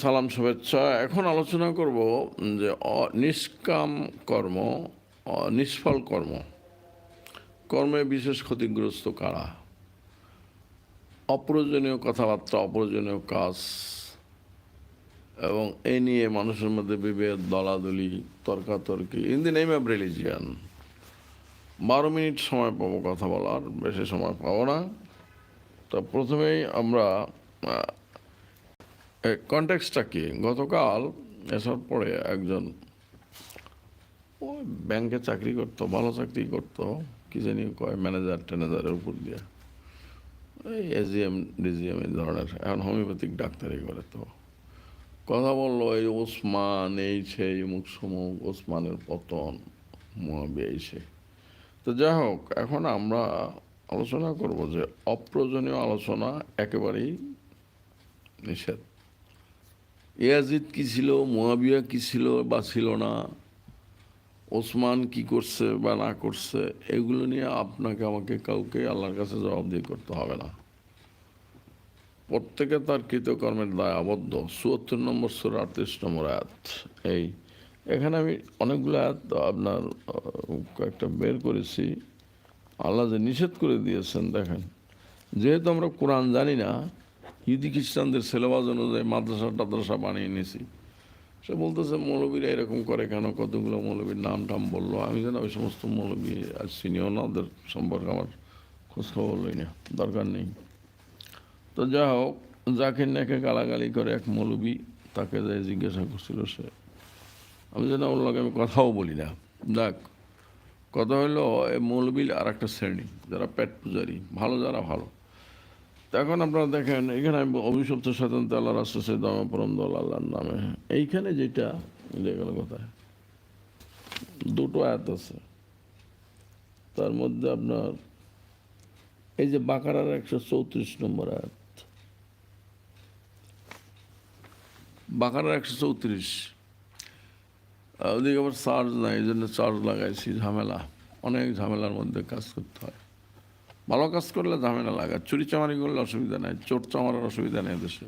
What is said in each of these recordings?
সালাম শুভেচ্ছা। এখন আলোচনা করব যে নিষ্কাম কর্ম নিষ্ফল কর্ম। কর্মে বিশেষ ক্ষতিগ্রস্ত কারা? অপ্রয়োজনীয় কথাবার্তা, অপ্রয়োজনীয় কাজ এবং এই নিয়ে মানুষের মধ্যে বিভেদ, দলাদলি, তর্কাতর্কি in the name of religion বারো মিনিট সময় পাবো কথা বলার, বেশি সময় পাবো না। তো প্রথমেই আমরা আহ, কন্টেক্সটটা কি? গতকাল এসব পরে একজন ওই ব্যাংকে চাকরি করতো ভালো চাকরি করতো কি জানি কয় ম্যানেজার ট্যানেজারের উপর দিয়ে। এই এজিএম ডিজিএম এই ধরনের এখন হোমিওপ্যাথিক ডাক্তারি করে তো। কথা বলল এই ওসমান এই সেই মুখ সমুখ ওসমানের পতন মহাবি এই সেই। তো যাই হোক এখন আমরা আলোচনা করব যে অপ্রয়োজনীয় আলোচনা একেবারেই নিষেধ। ইয়াজিদ কি ছিল, মোয়াবিয়া কি ছিল বা ছিল না, ওসমান কি করছে বা না করছে, এগুলো নিয়ে আপনাকে, আমাকে কাউকে আল্লাহর কাছে জবাবদিহি করতে হবে না। প্রত্যেকে তার কৃতকর্মের দায় আবদ্ধ। চুয়াত্তর নম্বর সুর, আটত্রিশ নম্বর আয়াত। এই, এখানে আমি অনেকগুলো আয়াত আপনার কয়েকটা বের করেছি। আল্লাহ যে নিষেধ করে দিয়েছেন, দেখেন। যেহেতু আমরা কোরআন জানি না ইহুদি খ্রিস্টানদের সিলেবাস অনুযায়ী মাদ্রাসা টাদ্রাসা বানিয়ে নিয়েছি সে বলতেছে, মৌলবীরা এরকম করে কেন? কতগুলো মৌলবীর নাম টাম বলল? আমি যেন ওই সমস্ত মৌলবী আর চিনিও না, ওদের সম্পর্কে আমার খোঁজখবর লই না, দরকার নেই। তো যা হোক, জাকির নাকে গালাগালি করে এক মৌলবী তাকে যে জিজ্ঞাসা করছিল সে। আমি যেন ওর আমি কথাও বলি না। দেখ কথা হলো এই মৌলবীর আর একটা শ্রেণি, যারা পেট পূজারি, ভালো যারা ভালো। এখন আপনারা দেখেন, এখানে আমি অভিশপ্ত স্বতন্ত্র আল্লাহ রাষ্ট্র দামে পরম দল আল্লাহর নামে। এইখানে যেটা গেল কোথায়? দুটো আয়াত আছে। তার মধ্যে আপনার, এই যে বাকারার একশো চৌত্রিশ নম্বর আয়াত। বাকারার একশো চৌত্রিশ। ওদিকে আবার চার্জ নাই, এই জন্য চার্জ লাগাইছি, ঝামেলা। অনেক ঝামেলার মধ্যে কাজ করতে হয়। ভালো কাজ করলে ঝামেলা লাগে চুরি চামারি করলে অসুবিধা নেই, চোর চামারের অসুবিধা নেই দেশে।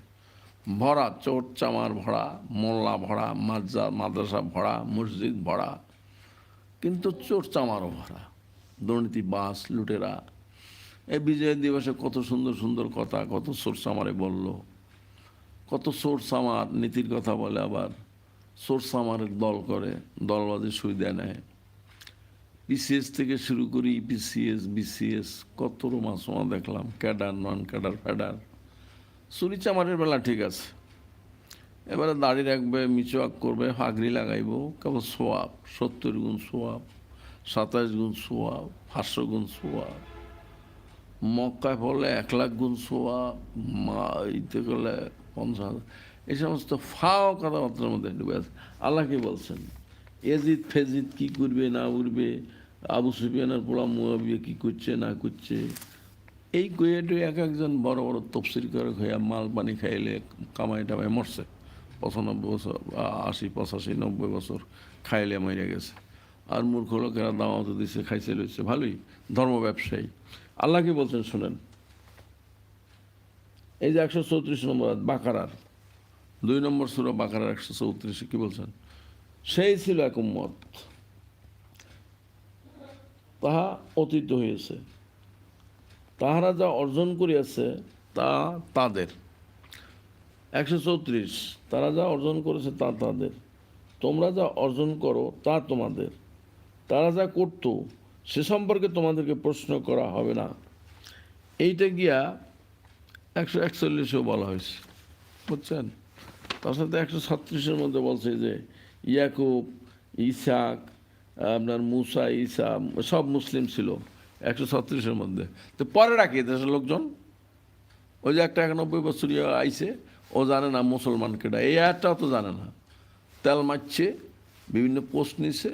ভরা, চোর চামার ভরা, মোল্লা ভরা মাদ্রা মাদ্রাসা ভরা, মসজিদ ভরা, কিন্তু চোর চামারও ভরা। দুর্নীতি বাস, লুটেরা, এই বিজয় দিবসে কত সুন্দর সুন্দর কথা, কত চোর চামারে বলল, কত চোর চামার নীতির কথা বলে আবার, চোর চামারের দল করে দলবাদী সুবিধা নেয় পিসিএস থেকে শুরু করি পিসিএস বিসিএস কত রোমাসমা দেখলাম ক্যাডার নন ক্যাডার ফ্যাডার চুরি চামারের বেলা ঠিক আছে। এবারে দাড়ি রাখবে, মিচুয়াক করবে হাগরি লাগাইব, কেবল সোয়াব, সত্তর গুণ সোয়াব, সাতাশ গুণ সোয়াব, পাঁচশো গুণ সোয়াব, মক্কায় ফলে এক লাখ গুণ সোয়াব, মা ইতে করলে পঞ্চাশ এই সমস্ত ফাও কথাবার্তার মধ্যে ডুবে আছে। আল্লাহ কি বলছেন? এজিদ ফেজিদ কি করবে, না করবে? আবু সুফিয়ানের পোলা মুয়াবিয়া কী করছে, না করছে? এই কইয়ে টুয়ে এক একজন বড় বড় তফসিল করে হইয়া মাল পানি খাইলে কামাই টামাই মরছে। পঁচানব্বই বছর আশি, পঁচাশি, নব্বই বছর খাইলে মরে গেছে। আর মূর্খ লোকেরা দাওয়াত দিছে, খাইছে, লইছে, ভালোই, ধর্ম ব্যবসায়ী। আল্লাহ কি বলছেন শোনেন? এই যে একশো চৌত্রিশ নম্বর বাকারার, দুই নম্বর সুরা বাকারার একশো চৌত্রিশে কি বলছেন? সেই ছিল এক উম্মত। তাহা অতীত হয়েছে তাহারা যা অর্জন করিয়াছে, তা তাদের। একশো চৌত্রিশ, তারা যা অর্জন করেছে, তা তাদের। তোমরা যা অর্জন করো, তা তোমাদের। তারা যা করত, সে সম্পর্কে তোমাদেরকে প্রশ্ন করা হবে না। এইটা গিয়া একশো একচল্লিশেও বলা হয়েছে। বুঝছেন? তার সাথে একশো ছত্রিশের মধ্যে বলছে যে, ইয়াকুব, ইসাক আপনার মুসা ইসা সব মুসলিম ছিল, একশো ছত্রিশের মধ্যে। তো পরে রাখি, দেশের লোকজন। ওই যে একটা একানব্বই বছর আইছে, ও জানে না মুসলমান কেটা এই আয়াতটাও তো জানে না। তেল মারছে, বিভিন্ন পোস্ট নিছে।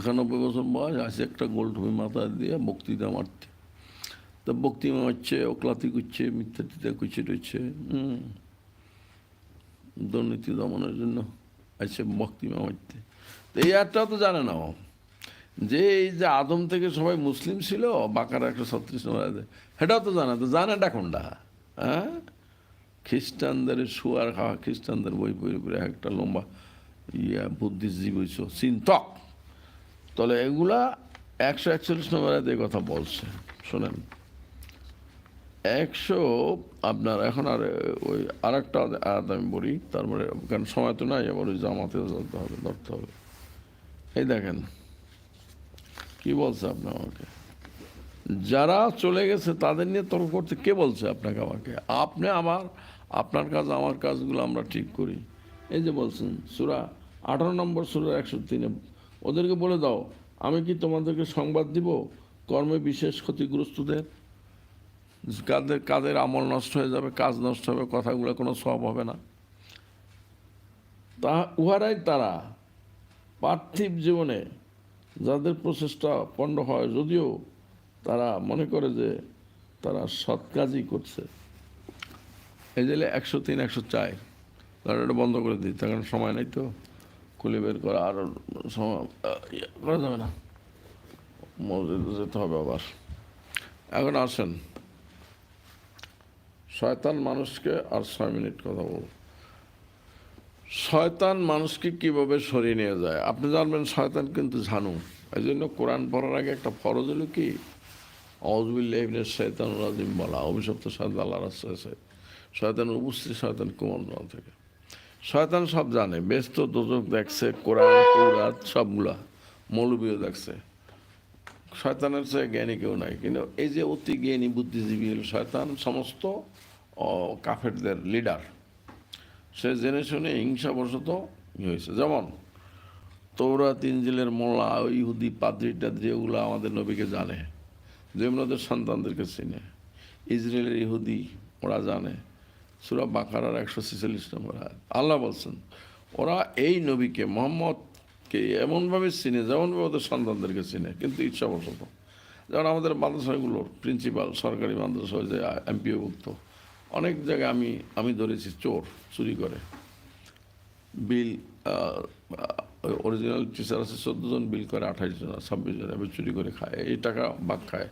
একানব্বই বছর বয়স আছে একটা গোল টুপি মাথা দিয়ে বক্তৃতা মারছে তো বক্তৃতা মারছে, ওকলাতি করছে, মিথ্যা টিথা করছে হুম। দুর্নীতি দমনের জন্য আছে বক্তৃতা মারতে। এই আয়াতটাও তো জানে না ও যে এই যে আদম থেকে সবাই মুসলিম ছিল, বাকার একশো ছত্রিশ নম্বর সেটাও তো জানে তো জানে জানেটা কোনটা হ্যাঁ? খ্রিস্টানদের শুয়ার খাওয়া, খ্রিস্টানদের বই বই পড়ে একটা লম্বা ইয়া বুদ্ধিজীবী হইছ, চিন্তক। তাহলে এগুলা একশো একচল্লিশ নম্বর আয়াতে কথা বলছে, শোনেন। একশো, আপনার এখন আর ওই আর একটা আয়াত আমি বলি তারপরে কারণ সময় তো নাই, আবার ওই জামাতে ধরতে হবে ধরতে হবে। এই দেখেন, কি বলছে আপনি আমাকে? যারা চলে গেছে তাদের নিয়ে তর্ক করতে কে বলছে আপনাকে আমাকে? আপনি আমার, আপনার কাজ, আমার কাজগুলো আমরা ঠিক করি। এই যে বলছেন, সুরা আঠারো নম্বর সুরা একশো তিনে, ওদেরকে বলে দাও, আমি কি তোমাদেরকে সংবাদ দিব? কর্মে বিশেষ ক্ষতিগ্রস্তদের? কাদের কাদের আমল নষ্ট হয়ে যাবে, কাজ নষ্ট হবে, কথাগুলো কোনো সব হবে না। তা, উহারাই তারা। পার্থিব জীবনে যাদের প্রচেষ্টা পণ্ড হয়, যদিও তারা মনে করে যে তারা সৎ কাজই করছে। এই যে একশো তিন, একশো চার। তারা এটা বন্ধ করে দিই, তার কারণ সময় নেই তো। খুলে বের করা আর সময় ইয়ে করা যাবে না। মসজিদে যেতে হবে আবার। এখন আসেন। শয়তান মানুষকে আর ছয় মিনিট কথা বলব শয়তান মানুষকে কীভাবে সরিয়ে নিয়ে যায়? আপনি জানবেন শয়তান কিন্তু ঝানু। এই জন্য কোরআন পড়ার আগে একটা ফরজ হলো কি? অজবুল্লাহিনের শয়তান রাজিম বলা। অভিশপ্ত শয়তান আল্লাহ রাস্তায় শয়তানের উপস্থিত শয়তান কুমন্ত্রণ থেকে। শয়তান সব জানে। ব্যস্ত, দোজক দেখছে, কোরআন কৌরাত সবগুলা মৌলবীও দেখছে। শয়তানের চেয়ে জ্ঞানী কেউ নাই। কিন্তু এই যে অতি জ্ঞানী, বুদ্ধিজীবী শয়তান, সমস্ত কাফেরদের লিডার সে জেনে শুনে হিংসাবশত হয়েছে। যেমন তৌরা তিনজিলের মোল্লা, ইহুদি টাদ্রি, এগুলো আমাদের নবীকে জানে যেমন ওদের সন্তানদেরকে চিনে। ইসরায়েলের ইহুদি, ওরা জানে। সুরা বাকারার একশো ছেচল্লিশ নম্বর। আল্লাহ বলছেন, ওরা এই নবীকে, মোহাম্মদকে এমনভাবে চিনে, যেমনভাবে ওদের সন্তানদেরকে চিনে, কিন্তু ইচ্ছাবশত যেমন আমাদের মাদ্রাসাগুলোর প্রিন্সিপাল, সরকারি মাদ্রাসা যে এমপিওভুক্ত। অনেক জায়গায় আমি আমি ধরেছি চোর চুরি করে। বিল অরিজিনাল টিচার আছে চোদ্দ জন বিল করে আঠাইশ জন ছাব্বিশ জন এবার চুরি করে খায়। এই টাকা বাক খায়।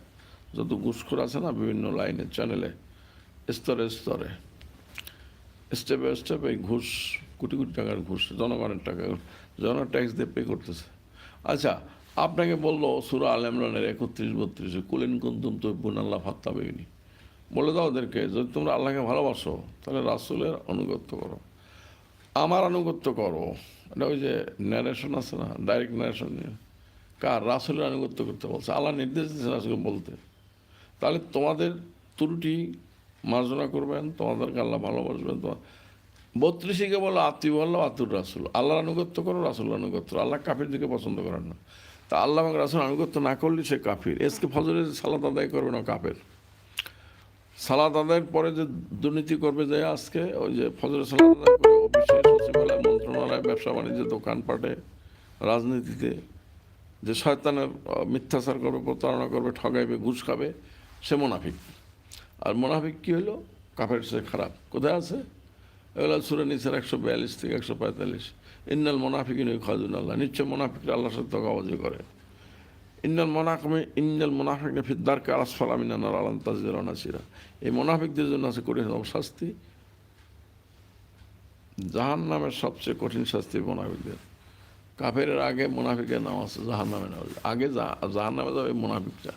যত ঘুষখোর আছে না, বিভিন্ন লাইনে চ্যানেলে স্তরে স্তরে। স্টেপে স্টেপে ঘুষ, কোটি কোটি টাকার ঘুষ, জনগণের টাকা জন ট্যাক্স দিয়ে পে করতেছে। আচ্ছা আপনাকে বলল সুরা আল ইমরানের একত্রিশ বত্রিশে কুলেন কুন্তুম তো আল্লাহ ফাত্তা বেগনি বলে দাও ওদেরকে, যদি তোমরা আল্লাহকে ভালোবাসো, তাহলে রাসুলের আনুগত্য করো। আমার আনুগত্য করো। এটা ওই যে ন্যারেশন আছে না ডাইরেক্ট ন্যারেশন নিয়ে। কার? রাসুলের আনুগত্য করতে বলছে। আল্লাহ নির্দেশ দিয়েছে রাসুলকে বলতে। তাহলে তোমাদের ত্রুটি মার্জনা করবেন, তোমাদেরকে আল্লাহ ভালোবাসবেন। তোমার বত্রিশিকে বলো আত্মীয় আল্লাহ আতুর রাসুল। আল্লাহর আনুগত্য করো রাসুল আনুগত্য। আল্লাহ কাফির দিকে পছন্দ করেন না। তা আল্লাহ রাসুল আনুগত্য না করলে সে কাফির। এসকে ফজরের সালাত আদায় করবে না কাফের। সালাদ আদায়ের পরে যে দুর্নীতি করবে যে আজকে, ওই যে ফজরের সালাদ আদায় করে অফিসে সচিবালয়, মন্ত্রণালয়, ব্যবসা বাণিজ্য দোকানপাটে, রাজনীতিতে যে শয়তানের মিথ্যাচার করবে, প্রতারণা করবে, ঠগাইবে, ঘুষ খাবে, সে মোনাফিক। আর মোনাফিক কী হলো? কাফের সে খারাপ। কোথায় আছে? এগুলো সুরে নিচের একশো বিয়াল্লিশ থেকে একশো পঁয়তাল্লিশ। ইন্নাল মোনাফিক খাজুন আল্লাহ। নিশ্চয় মোনাফিকরা আল্লাহর সাথে তকাবাজি করে। ইন্নাল মোনাকমে ইন্নাল মোনাফিক ফিদ্দারকে আলাসফাল আমিনার আলাম তাজির নাসিরা। এই মোনাফিকদের জন্য আছে কঠিন শাস্তি। জাহান নামের সবচেয়ে কঠিন শাস্তি মোনাফিকদের। কাফের আগে মোনাফিকের নাম আছে জাহান নামে আগে জাহান নামে যাবে মোনাফিকরা।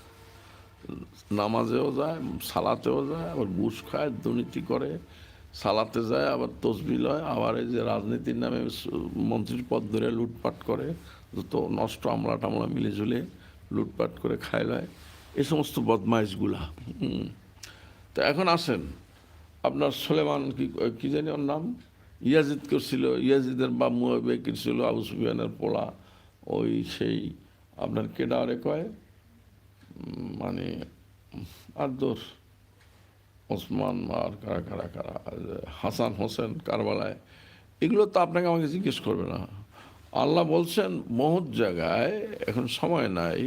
নামাজেও যায়, সালাতেও যায়, আবার ঘুষ খায়, দুর্নীতি করে। সালাতে যায়, আবার তসবি লয়, আবার এই যে রাজনীতির নামে মন্ত্রীর পদ ধরে লুটপাট করে। যত নষ্ট আমলা টামলা মিলে ঝুলে লুটপাট করে খায় লয়। এ সমস্ত বদমাইশগুলা। তো এখন আসেন। আপনার সোলেমান কি, কী জানি ওর নাম? ইয়াজিদ করছিল। ইয়াজিদের বা মুয়াবিয়া ছিল, আবু সুফিয়ানের পোলা। ওই সেই, আপনার কেডারে কয়? মানে আর দোষ ওসমান আর কারা কারা কারা? হাসান হোসেন কারবালায়। এগুলো তো আপনাকে আমাকে জিজ্ঞেস করবে না। আল্লাহ বলছেন বহুত জায়গায় এখন সময় নাই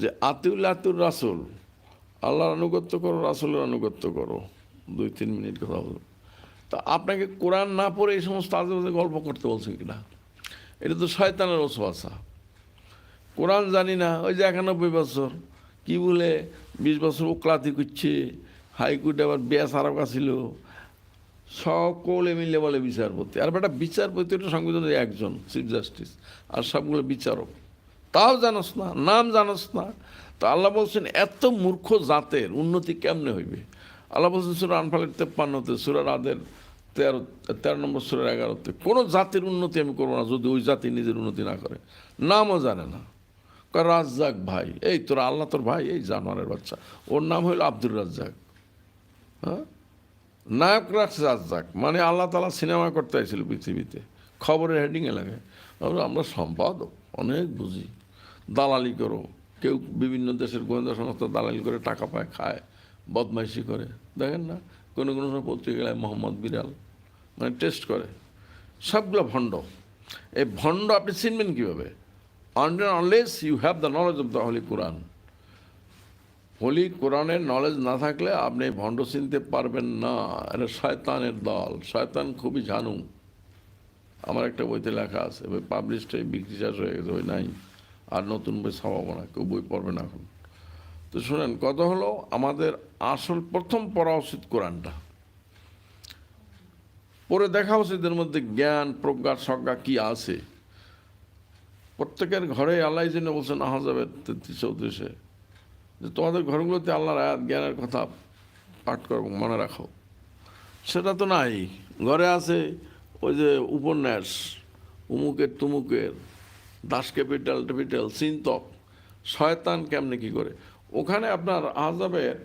যে আতিউল আতুর রাসুল, আল্লাহর আনুগত্য করো, রাসুলের আনুগত্য করো। দুই, তিন মিনিট কথা বলব। তা আপনাকে কোরআন না পড়ে এই সমস্ত আজে গল্প করতে বলছে কিনা এটা তো শয়তানের ওসবাসা। কোরআন জানি না, ওই যে একানব্বই বছর, কি বলে, বিশ বছর ওকলাতি করছে, হাইকোর্টে আবার বেয়া আরব ছিল সকলে মিলে বলে বিচারপতি। আর বেটা বিচারপতি এটা সংবিধানের একজন চিফ জাস্টিস আর সবগুলো বিচারক। তাও জানোস না, নাম জানোস না। তো আল্লাহ বলছেন, এত মূর্খ জাতের উন্নতি কেমনে হইবে? আল্লাহ বলছেন, সুরা আনফালের তেপ্পান্নতে, সুরা রাদের তেরো তেরো নম্বর সুরের এগারোতে, কোনো জাতির উন্নতি আমি করব না যদি ওই জাতি নিজের উন্নতি না করে। নামও জানে না। রাজ্জাক ভাই, এই তোর আল্লাহ তোর ভাই, এই জানোয়ারের বাচ্চা। ওর নাম হইল আব্দুর রাজ্জাক। হ্যাঁ? নায়ক রাখছে রাজ্জাক মানে আল্লাহ তালা সিনেমা করতে আসছিল পৃথিবীতে। খবরের হেডিংয়ে লাগে। আমরা সম্পাদক, অনেক বুঝি। দালালি করো। কেউ বিভিন্ন দেশের গোয়েন্দা সংস্থা দালালি করে টাকা পায়, খায়, বদমাইশি করে। দেখেন না, কোনো কোনো সময় পত্রিকায় মোহাম্মদ বিড়াল মানে টেস্ট করে। সবগুলো ভণ্ড। এই ভণ্ড আপনি চিনবেন কীভাবে? Unless you have the knowledge of the holy Quran holy কোরআনের নলেজ না থাকলে আপনি ভণ্ড চিনতে পারবেন না। এটা শয়তানের দল। শয়তান খুবই জানু আমার একটা বইতে লেখা আছে, বই পাবলিশড হয়ে বিক্রি চাষ হয়ে গেছে, বই নাই। আর নতুন বই ছাপাবো না, কেউ বই পড়বে না এখন। তো শুনেন, কথা হলো আমাদের আসল প্রথম পড়া উচিত কোরআনটা। পরে দেখা উচিত এর মধ্যে জ্ঞান, প্রজ্ঞা সজ্ঞা কি আছে। প্রত্যেকের ঘরে আল্লাহ জন্য বলছেন, আহা যাবে তেত্রিশ, চৌত্রিশে। যে তোমাদের ঘরগুলোতে আল্লাহর আয়াত জ্ঞানের কথা পাঠ করো, মনে রাখো। সেটা তো নাই। ঘরে আছে ওই যে উপন্যাস, উমুকের তুমুকের, দাস ক্যাপিটাল ট্যাপিটাল চিন্তক শয়তান কেমনে কি করে? ওখানে আপনার আহজাবের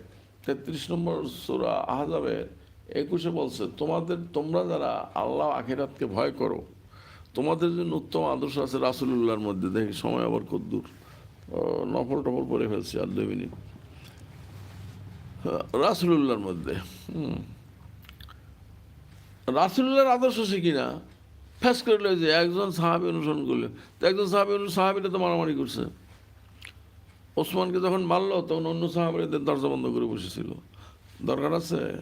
তেত্রিশ নম্বর সুরা আহজাবের একুশে বলছে, তোমাদের, তোমরা যারা আল্লাহ আখেরাতকে ভয় করো, তোমাদের জন্য উত্তম আদর্শ আছে রাসুলুল্লাহর মধ্যে। দেখি, সময় আবার কদ্দূর নফল টফল পরে ফেলছি আর দুই মিনিট। রাসুলুল্লাহর মধ্যে, হুম। রাসুল্লাহর আদর্শ শিখি না? ফ্যাস করলে যে একজন সাহাবি অনুসরণ করলে, তো একজন সাহাবি সাহাবিটা তো মারামারি করছে। ওসমানকে যখন মারলো, তখন অন্য সাহাবিদের দরজা বন্ধ করে বসেছিল। দরকার আছে?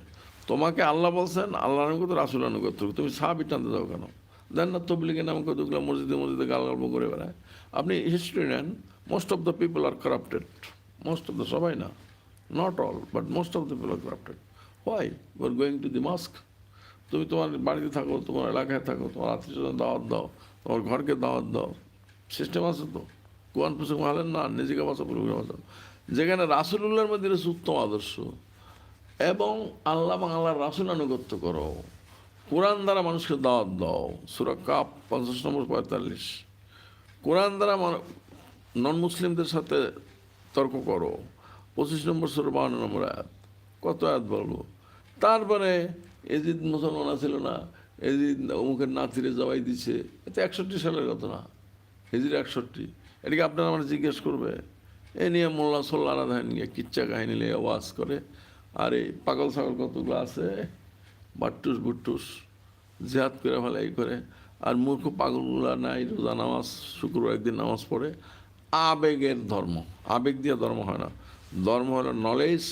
তোমাকে আল্লাহ বলছেন আল্লাহ আনুগত রাসুল আনুগত তুমি সাহাবি টানতে যাও কেন? দেন না তবলিগে নাম কতগুলো মসজিদে মসজিদে গাল গল্প করে বেড়ায়। আপনি হিস্ট্রি নেন most of the people are corrupted most of the সবাই না। Not all but most of the people are corrupted why you are going to the mask তুমি তোমার বাড়িতে থাকো, তোমার এলাকায় থাকো, তোমার আত্মীয় দাওয়াত দাও, তোমার ঘরকে দাওয়াত দাও। সিস্টেম আছে তো। কোরআন পুস্তক মালেন না, নিজেকে বাঁচা পরিবার বাঁচাও। যেখানে রাসুলুল্লাহর মধ্যে উত্তম আদর্শ। এবং আল্লাহ বাংলার রাসুল আনুগত্য করো। কোরআন দ্বারা মানুষকে দাওয়াত দাও। সুরা কাপ পঞ্চাশ নম্বর পঁয়তাল্লিশ। কোরআন দ্বারা নন মুসলিমদের সাথে তর্ক করো। পঁচিশ নম্বর সুরা বাউন্ন নম্বর আয়াত। কত আয়াত বলব? তারপরে এজিদ মুসলমান ছিল না, এজিদ অমুকের নাতিরে জবাই দিছে। এটা একষট্টি সালের ঘটনা হিজির একষট্টি। এটাকে আপনারা আমার জিজ্ঞেস করবে। এ নিয়ে মোল্লা সোল্লা রাধান নিয়ে কিচ্ছা কাহিনী নিয়ে ওয়াজ করে। আর এই পাগল ছাগল কতগুলো আছে? বাট্টুস বুট্টুস, জেহাদ করে ফেলে এই করে। আর মূর্খ পাগলগুলা নাই, রোজা নামাজ, শুক্রবার একদিন নামাজ পড়ে। আবেগের ধর্ম, আবেগ দিয়ে ধর্ম হয় না। ধর্ম হলো knowledge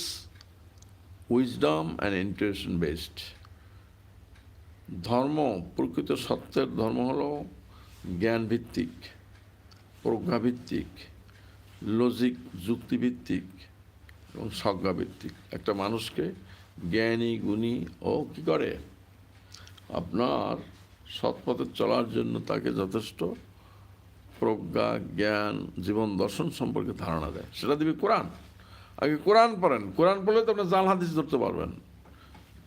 wisdom and interaction based ধর্ম, প্রকৃত সত্যের ধর্ম হলো জ্ঞান ভিত্তিক প্রজ্ঞাভিত্তিক লজিক যুক্তিভিত্তিক এবং সজ্ঞাভিত্তিক একটা মানুষকে জ্ঞানী, গুণী ও কী করে? আপনার সৎপথে চলার জন্য তাকে যথেষ্ট প্রজ্ঞা, জ্ঞান, জীবন দর্শন সম্পর্কে ধারণা দেয়। সেটা দিবি কোরআন। আগে কোরআন পড়েন। কোরআন পড়লে তো আপনি জাল হাদিস ধরতে পারবেন।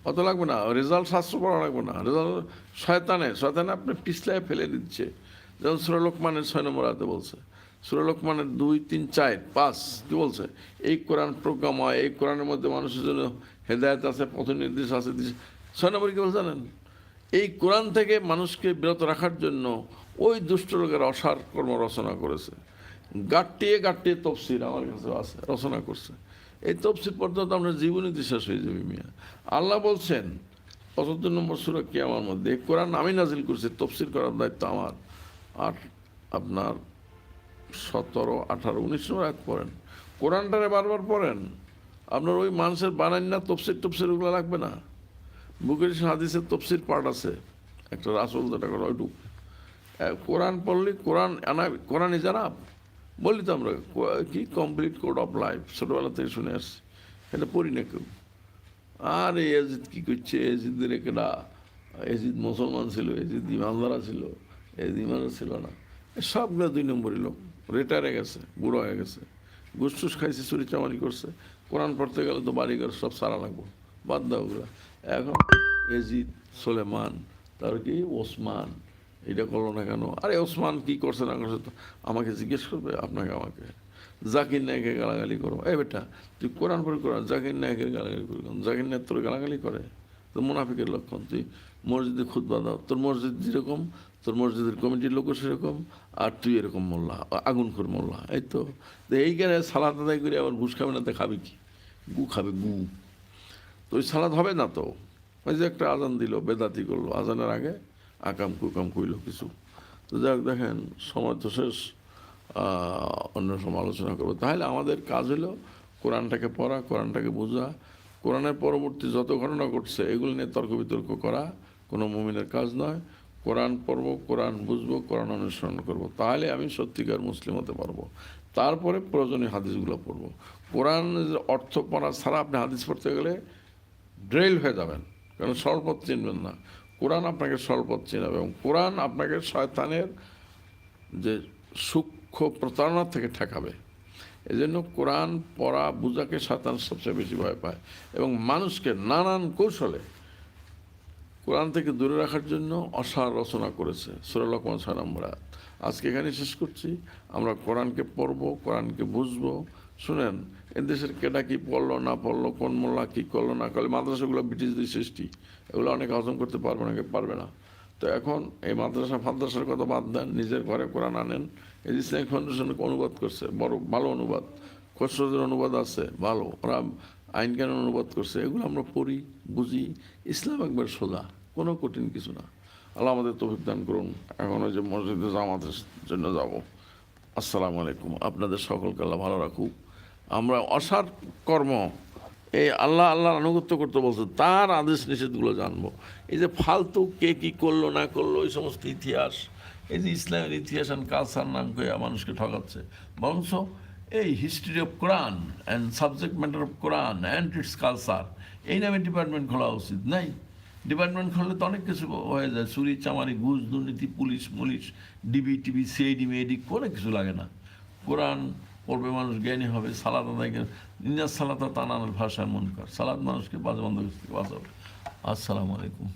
অত লাগবে না। রেজাল্ট শাস্ত্র পড়া লাগবে না। রেজাল্ট শয়তানে শয়তানে আপনি পিছলায় ফেলে দিচ্ছে। যেমন সুরলোকমানের ছয় নম্বর হাতে বলছে। সুরলোকমানের দুই, তিন, চার, পাঁচ, কি বলছে? এই কোরআন প্রজ্ঞাময়, এই কোরআনের মধ্যে মানুষের জন্য হেদায়ত আছে, পথ নির্দেশ আছে। ছয় নম্বর কি বলছে জানেন? এই কোরআন থেকে মানুষকে বিরত রাখার জন্য ওই দুষ্ট লোকের অসার কর্ম রচনা করেছে। গাট্টিয়ে গাট্টিয়ে তফসির আমার কাছে আছে, রচনা করছে। এই তফসির পর্যন্ত আপনার জীবনী শেষ হয়ে যাবে মিয়া। আল্লাহ বলছেন, পঁচাত্তর নম্বর সুরা কি আমার মধ্যে কোরআন আমি নাজিল করছি তফসির করার দায়িত্ব আমার। আর আপনার সতেরো, আঠারো, উনিশ নম্বর এক পড়েন। কোরআনটারে বারবার পড়েন আপনার ওই মানুষের বানান না, তফসির টফসির ওগুলো লাগবে না। বুকের হাদিসের তফসির পার্ট আছে। একটা রাসুল যেটা করে, ওইটুক। কোরআন পড়লে, কোরআন আনা, কোরআন ইজ আনাপ বলি তো আমরা, co- complete code of life ছোটোবেলা থেকে শুনে আসছি। এটা পড়ি না কেউ। আর এই এজিদ কী করছে? এজিদের কেডা এজিদ মুসলমান ছিল, এজিদ ইমানদারা ছিল, এজিদ ইমানদার ছিল না। সবগুলো দুই নম্বরই লোক। রিটায়ারে গেছে, বুড়ো হয়ে গেছে। গুসটুস খাইছে চুরি চামারি করছে। কোরআন পড়তে গেলে তো বাড়ি বাড়িঘর সব সারা লাগবো। বাদ দাও ওগুলা। এখন এজিদ সোলেমান তার কি? ওসমান। এটা করল না কেন? আরে ওসমান কি করছে না করছে তো আমাকে জিজ্ঞেস করবে, আপনাকে আমাকে। জাকির নায়কে গালাগালি করো। এই বেটা, তুই কোরআন পড়ে কোরআন, জাকির নায়কের গালাগালি করি? জাকির নায়ক তোর গালাগালি করে? তো মুনাফিকের লক্ষণ, তুই মসজিদে খুদ দাও। তোর মসজিদ যেরকম তোর মসজিদের কমিটির লোকও সেরকম, আর তুই এরকম মোল্লা, আগুন খোর মোল্লা, এই তো। এইখানে সালাদ আদায় করে আবার ঘুষ খাবে না তো খাবি কি? গু খাবে গু। তো ওই সালাদ হবে না তো? ওই যে একটা আজান দিল, বেদাতি করল, আজানের আগে আকাম কুকাম কইল কিছু। তো যাক, দেখেন, সময় তো শেষ অন্য সময় আলোচনা করব। তাহলে আমাদের কাজ হলো কোরআনটাকে পড়া, কোরআনটাকে বোঝা। কোরআনের পরবর্তী যত ঘটনা ঘটছে, এগুলো নিয়ে তর্ক বিতর্ক করা, কোনো মুমিনের কাজ নয়। কোরআন পড়ব, কোরআন বুঝব, কোরআন অনুসরণ করব। তাহলে আমি সত্যিকার মুসলিম হতে পারব। তারপরে প্রয়োজনীয় হাদিসগুলো পড়ব। কোরআনের অর্থ পড়া ছাড়া আপনি হাদিস পড়তে গেলে ড্রেল হয়ে যাবেন, কারণ সরপথ চিনবেন না। কোরআন আপনাকে সরপথ চিনাবে এবং কোরআন আপনাকে শয়তানের যে সূক্ষ্ম প্রতারণা থেকে ঠেকাবে। এজন্য কোরআন পড়া, বুঝাকে শয়তান সবচেয়ে বেশি ভয় পায় এবং মানুষকে নানান কৌশলে কোরআন থেকে দূরে রাখার জন্য অসার রচনা করেছে। সুরা লকমান ছয় নম্বর আয়াত। আজকে এখানে শেষ করছি। আমরা কোরআনকে পড়ব, কোরআনকে বুঝব। শুনেন, এদেশের কেটা কী পড়ল, না পড়ল, কোন মোল্লা কী করল, না করল মাদ্রাসাগুলো ব্রিটিশদের সৃষ্টি। এগুলো অনেক হজম করতে পারবে না পারবে না। তো এখন এই মাদ্রাসা, ফাদ্রাসার কথা বাদ দেন, নিজের ঘরে কোরআন আনেন। এই ইসলামিক ফাউন্ডেশনকে অনুবাদ করছে, বড়, ভালো অনুবাদ। খসরদের অনুবাদ আছে, ভালো। ওরা আইন কানুন অনুবাদ করছে, এগুলো আমরা পড়ি, বুঝি। ইসলাম একবার সোজা, কোনো কঠিন কিছু না। আল্লাহ আমাদের তৌফিক দান করুন। এখন ওই যে মসজিদে জামাতের জন্য যাব। আসসালামু আলাইকুম। আপনাদের সকলকে আল্লাহ ভালো রাখুক। আমরা অসার কর্ম, এই আল্লাহ, আল্লাহর আনুগত্য করতে বলছে, তার আদেশ নিষেধগুলো জানব। এই যে ফালতু কে কী করল, না করল, এই সমস্ত ইতিহাস, এই যে ইসলামের ইতিহাস অ্যান্ড কালচার নাম করে মানুষকে ঠকাচ্ছে। বরঞ্চ এই history of Quran and subject matter of Quran and its culture এই নামে ডিপার্টমেন্ট খোলা উচিত নাই। ডিপার্টমেন্ট খুললে তো অনেক কিছু হয়ে যায়। চুরি, চামারি, ঘুষ, দুর্নীতি, পুলিশ, মুলিশ, ডিবি, টিবি, সিআইডি মেডি কোনো কিছু লাগে না। কোরআন পড়বে মানুষ, জ্ঞানী হবে সালাদ আদায় নিজাজ সালাতা তানানের ভাষায় মন কর সালাদ মানুষকে বাজে বন্ধ থেকে বাঁচাবে আসসালামু আলাইকুম।